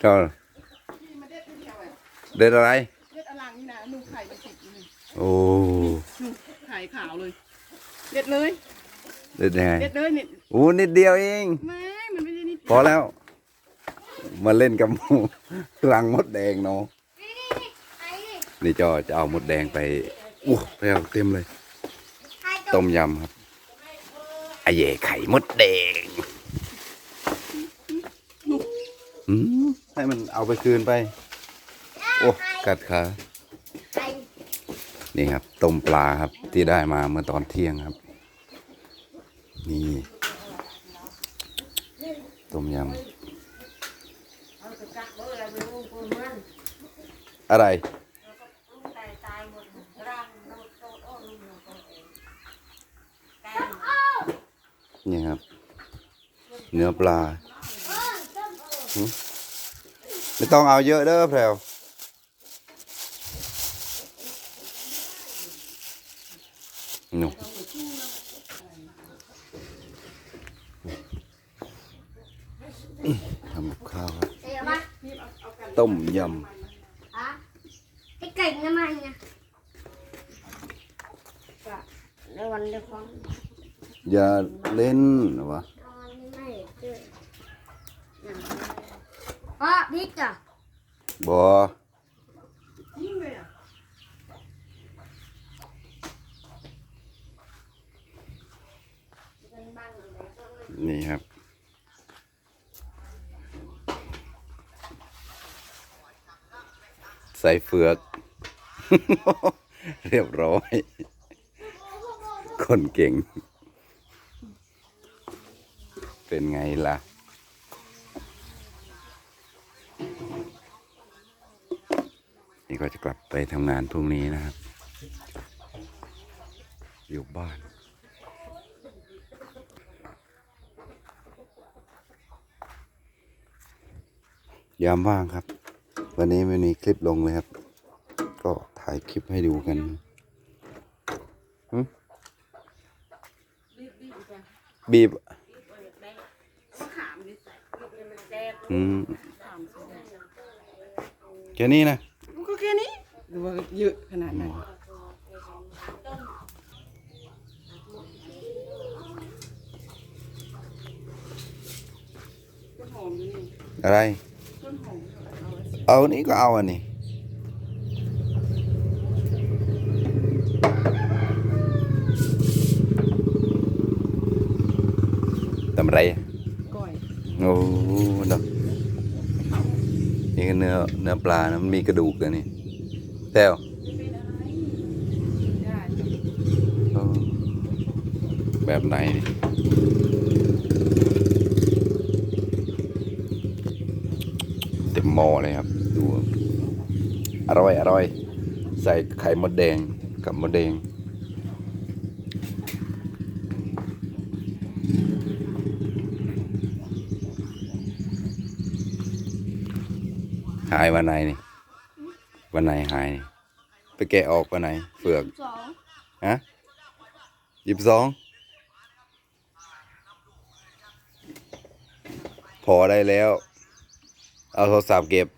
เจ้าพี่มาเด็ดที่เดียวอะเด็ดอะไร เด็ดอลังนี่นะนุ่งไข่ไปติดอยู่นี่โอ้นุ่งไข่ขาวเลย เด็ดเลย เด็ดยังไงเด็ดเลยนี่โอ้นิดเดียวเอง ไม่ มันไม่ได้นิดพอแล้ว มาเล่นกับหมูรังมดแดงเนาะนี่จอจะเอามดแดงไปอู้ไปเอาเต็มเลย ต้มยำครับไอเย่ไข่มดแดงอืม ให้มันเอาไปคืนไป โอ้ กัดขา นี่ครับต้มปลาครับที่ได้มาเมื่อตอนเที่ยงครับ นี่ต้มยำอะไร นี่ครับ เนื้อปลา ไม่ต้องเอาเยอะเด้อแพรวหนูทำกับข้าวครับเดี๋ยวมาต้มยอะไอ้ไก่น้ำมันไงก็ในวันเดียวกันำอย่าเล่นวะนอนไม่เจอ พ่อบิ๊กอะบ่นี่ครับ ใส่เฟือก เรียบร้อย คนเก่ง เป็นไงล่ะ นี่ก็จะกลับไปทำงานพรุ่งนี้นะครับ อยู่บ้านยามว่างครับ วันนี้ไม่มีคลิปลงเลยครับ ก็ถ่ายคลิปให้ดูกันบีบไปบีบก็ขามดิใส่อืมแค่นี้นะ ก็แค่นี้หรือว่า เยอะขนาดไหนต้นหอมอยู่นี่อะไรต้นหอมเอาอันนี้ก็เอาอันนี้ทำไรอะก้อย โอ้ดอกนี่ก็เนื้อเนื้อปลานะมันมีกระดูกเลยนี่ แต้วแบบไหนเต็มหม้อเลยครับ ดูอร่อยอร่อย ใส่ไข่มดแดงกับมดแดงหายวันไหนนี่ วันไหนหายนี่ไปแกะออกวันไหน เฟือกสองฮะยี่สิบสองพอได้แล้ว เอาโทรศัพท์เก็บ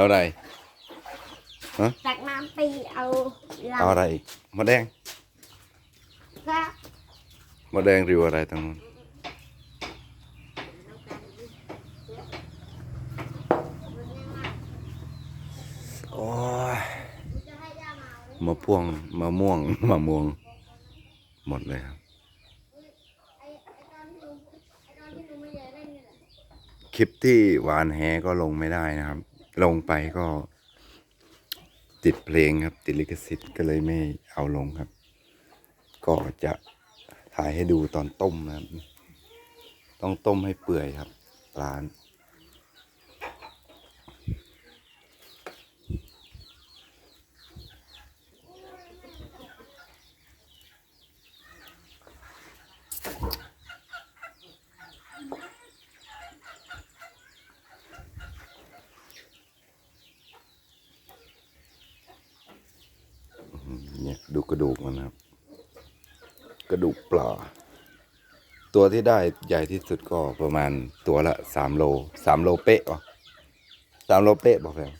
เอาอะไรจากน้ำไปเอาเราเอาอะไรอีกมดแดงก็มดแดงริวอะไรตรงนู้นโอ้ยจะให้ย่ามาเอามะพ่วงมะม่วงมะม่วง หมดเลยครับไอ้ไอ้ตอนที่หนูไอ้ตอนที่หนูไม่ได้เล่นนี่แหละคลิปที่หวานแฮก็ลงไม่ได้นะครับ ลงไปก็ ติดเพลงครับ ติดลิขสิทธิ์ก็เลยไม่เอาลงครับ ก็จะถ่ายให้ดูตอนต้มนะครับ ต้องต้มให้เปื่อยครับปลา ดู กระดูกมันครับ กระดูกปลาตัวที่ได้ใหญ่ที่สุดก็ประมาณตัวละสามโลสามโลเป๊ะวะสามโลเป๊ะบอกแล้ว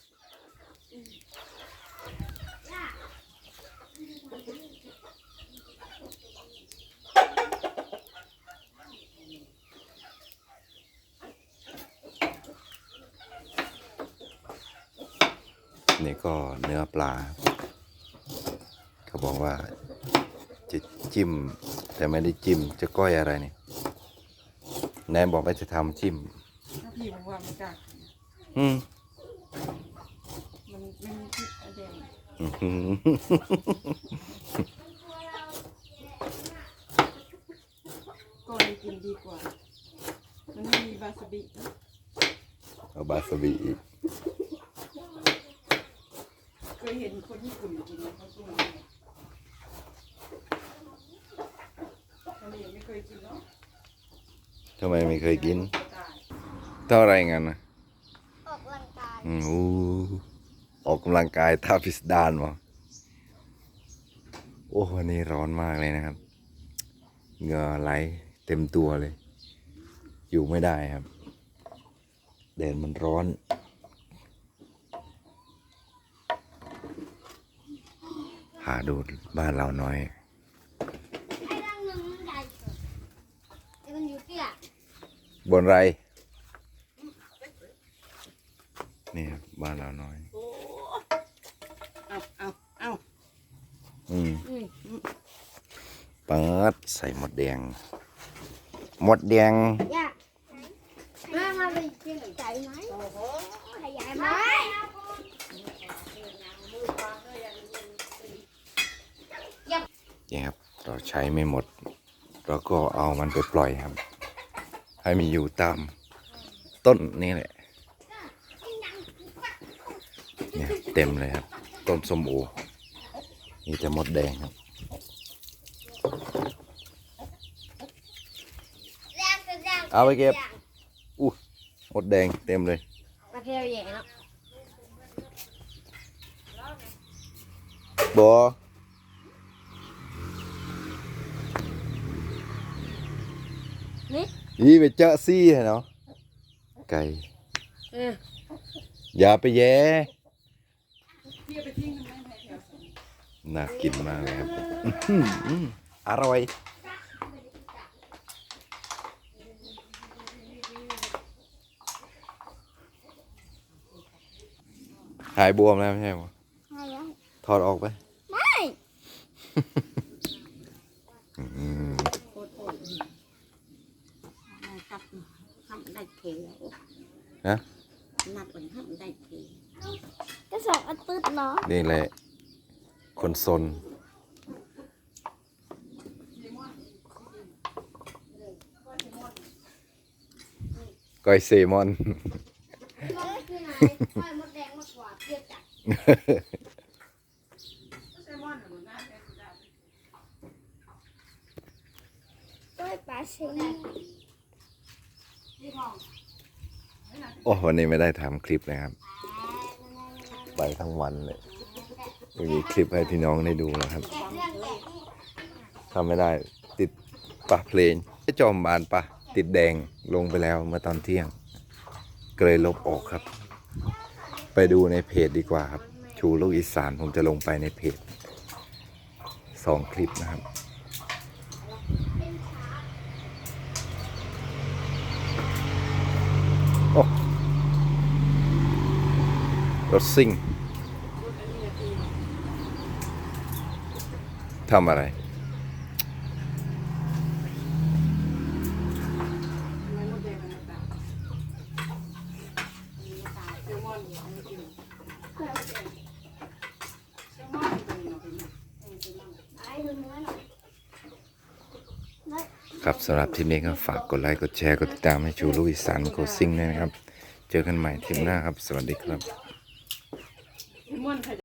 นี่ก็เนื้อปลา เขาบอกว่าจะจิ้ม แต่ไม่ได้จิ้ม จะก้อยอะไรนี่แนนบอกว่าจะทำจิ้ม ถ้าพี่ผมว่ามันกากอืมมันไม่มีพิษอะไรแดงอื้อหือก็เลยกินดีกว่า มันไม่มีวาซาบินะเอาบาสบีอีกเคยเห็นคนญี่ปุ่นกินนะเขาตัว นี้อันนี้ไม่เคยกินเนาะทำไมไม่เคยกินตายเท่าไรกันนะออกกำลังกายอืมอู้ออกกำลังกายท่าพิสดารวะโอ้วันนี้ร้อนมากเลยนะครับเหงื่อไหลเต็มตัวเลย อยู่ไม่ได้ครับแดดมันร้อน หาดูบ้านเราหน่อย ไอ้ร่างหนึ่งมันใหญ่สุดไอ้มันอยู่เตี้ย บนไร นี่ครับบ้านเราน้อยโอ้เอาเอาเอาอืมอืมเปิดใส่หมดแดง หมดแดง ย่าแม่มาไปกินไก่ไหมขยายไหมนี่ครับ เราใช้ไม่หมด เราก็เอามันไปปล่อยครับ ให้มีอยู่ตามต้นนี่แหละเนี่ยเต็มเลยครับ ต้นส้มโอนี่จะหมดแดงครับแรงก็แรงเอาไปเก็บอู้หมดแดงเต็มเลยมาเที่ยวใหญ่เนาะบอ นี่ยี่ไปเจาะซี่เหรอไก่เอออย่าไปแย่พี่เอาไปทิ้งทำไมในแถวสวนน่ากินมากเลยครับอื้อหืออื้ออร่อยหายบวมแล้วไม่ใช่ไหมไม่แล้วถอดออกไป ไม่ อืม โคตรโคตร ตัดทำได้เทแล้ว ฮะ นัดมันทำได้เทก็สองอันตืดเนาะนี่แหละ คนซนก้อยเซมอนน้องคือไหนค่อยมดแดงมากกว่าเตี้ยจัดแซลมอน โอ้วันนี้ไม่ได้ทำคลิปเลยครับ ไปทั้งวันเลยไม่มีคลิปให้พี่น้องได้ดูนะครับทำไม่ได้ติดปะเพลงจอมบานปะติดแดงลงไปแล้วเมื่อตอนเที่ยงก็เลยลบออกครับ ไปดูในเพจดีกว่าครับ ชูลูกอีสานผมจะลงไปในเพจสองคลิปนะครับ โอ้รถซิ่งทำอะไร ทำไมมดแดงมันตายแซลมอนเอามากินแซลมอนตัวนี้เนาะพี่ ไอ้ดูเนื้อหน่อยครับสำหรับทีมนี้ก็ฝากกดไลค์ กดแชร์ กดติดตามให้ชูลูกอีสานโคซิ่งด้วยนะครับ เจอกันใหม่ทีมหน้าครับ สวัสดีครับ